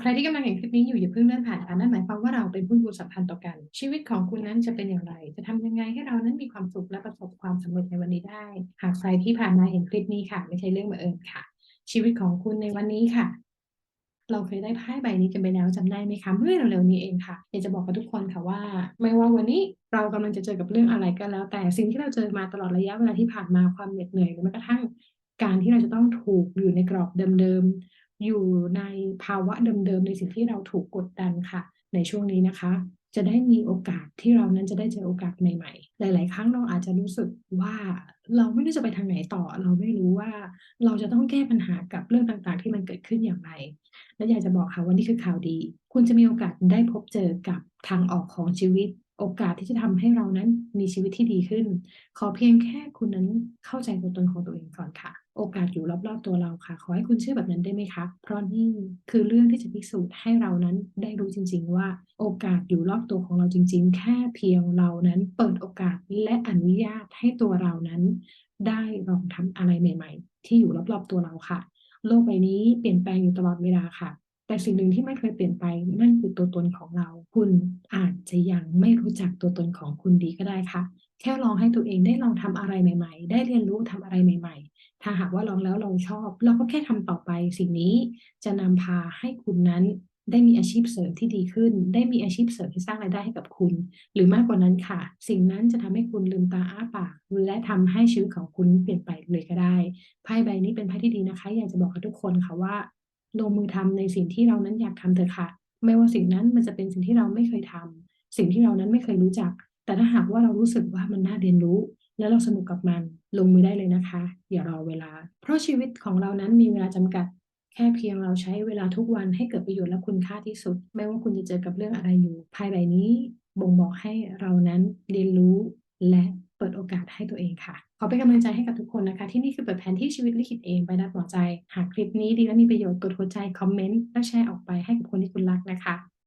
ใครที่กำลังเห็นคลิปนี้อยู่อย่าเพิ่งเลื่อนผ่านค่ะนั่นหมายความว่าเราเป็นผู้อยู่สัมพันธ์ต่อกัน ชีวิตของคุณนั้นจะเป็นอย่างไร จะทำยังไงให้เรานั้นมีความสุขและประสบความสำเร็จในวันนี้ได้ หากใครที่ผ่านมาเห็นคลิปนี้ค่ะ ไม่ใช่เรื่องบังเอิญค่ะ ชีวิตของคุณในวันนี้ค่ะเราเคยได้ไพ่ใบนี้กันไปแล้วจำได้ไหมคะเมื่อเร็วๆนี้เองค่ะอยากจะบอกกับทุกคนค่ะว่า ไม่ว่าวันนี้เรากำลังจะเจอกับเรื่องอะไรก็แล้ว แต่สิ่งที่เราเจอมาตลอดระยะเวลาที่ผ่านมาความเหน็ดเหนื่อยหรือแม้กระทั่งการที่เราจะต้องถูกอยู่ในกรอบเดิมๆ อยู่ในภาวะเดิมๆในสิ่งที่เราถูกกดดันค่ะ ในช่วงนี้นะคะ จะได้มีโอกาสที่เรานั้นจะได้เจอโอกาสใหม่ ๆ หลาย ๆ ครั้งเราอาจจะรู้สึกว่าเราไม่รู้จะไปทางไหนต่อ เราไม่รู้ว่าเราจะต้องแก้ปัญหากับเรื่องต่างๆ ที่มันเกิดขึ้นอย่างไร และอยากจะบอกค่ะว่านี่คือข่าวดี คุณจะมีโอกาสได้พบเจอกับทางออกของชีวิตโอกาสที่จะทำให้เรานั้นมีชีวิตที่ดีขึ้น ขอเพียงแค่คุณนั้นเข้าใจตัวตนของตัวเองก่อนค่ะ โอกาสอยู่รอบๆตัวเราค่ะ ขอให้คุณเชื่อแบบนั้นได้ไหมคะ เพราะนี่คือเรื่องที่จะพิสูจน์ให้เรานั้นได้รู้จริง ๆ ว่า โอกาสอยู่รอบตัวของเราจริง ๆ แค่เพียงเรานั้นเปิดโอกาสและอนุญาตให้ตัวเรานั้น ได้ลองทำอะไรใหม่ ๆ ที่อยู่รอบๆตัวเราค่ะ โลกใบนี้เปลี่ยนแปลงอยู่ตลอดเวลาค่ะ แต่สิ่งหนึ่งที่ไม่เคยเปลี่ยนไปนั่นคือตัวตนของเรา คุณอาจจะยังไม่รู้จักตัวตนของคุณดีก็ได้ค่ะ แค่ลองให้ตัวเองได้ลองทำอะไรใหม่ๆ ได้เรียนรู้ทำอะไรใหม่ ๆ ถ้าหากว่าลองแล้วเราชอบ เราก็แค่ทำต่อไปสิ่งนี้จะนำพาให้คุณนั้นได้มีอาชีพเสริมที่ดีขึ้น ได้มีอาชีพเสริมที่สร้างรายได้ให้กับคุณ หรือมากกว่านั้นค่ะ สิ่งนั้นจะทำให้คุณลืมตาอ้าปากและทำให้ชีวิตของคุณเปลี่ยนไปเลยก็ได้ไพ่ใบนี้เป็นไพ่ที่ดีนะคะ อยากจะบอกกับทุกคนค่ะว่าลงมือทำในสิ่งที่เรานั้นอยากทำเถอะค่ะ ไม่ว่าสิ่งนั้นมันจะเป็นสิ่งที่เราไม่เคยทำสิ่งที่เรานั้นไม่เคยรู้จัก แต่ถ้าหากว่าเรารู้สึกว่ามันน่าเรียนรู้ และเราสนุกกับมันลงมือได้เลยนะคะ อย่ารอเวลา เพราะชีวิตของเรานั้นมีเวลาจำกัด แค่เพียงเราใช้เวลาทุกวันให้เกิดประโยชน์และคุณค่าที่สุด ไม่ว่าคุณจะเจอกับเรื่องอะไรอยู่ไพ่ใบนี้บ่งบอกให้เรานั้นเรียนรู้และ เปิดโอกาสให้ตัวเองค่ะ ขอเป็นกำลังใจให้กับทุกคนนะคะ ที่นี่คือเปิดแผนที่ชีวิตลิขิตเองไปน้าหัวใจ หากคลิปนี้ดีและมีประโยชน์กดหัวใจคอมเมนต์และแชร์ออกไปให้กับคนที่คุณรักนะคะ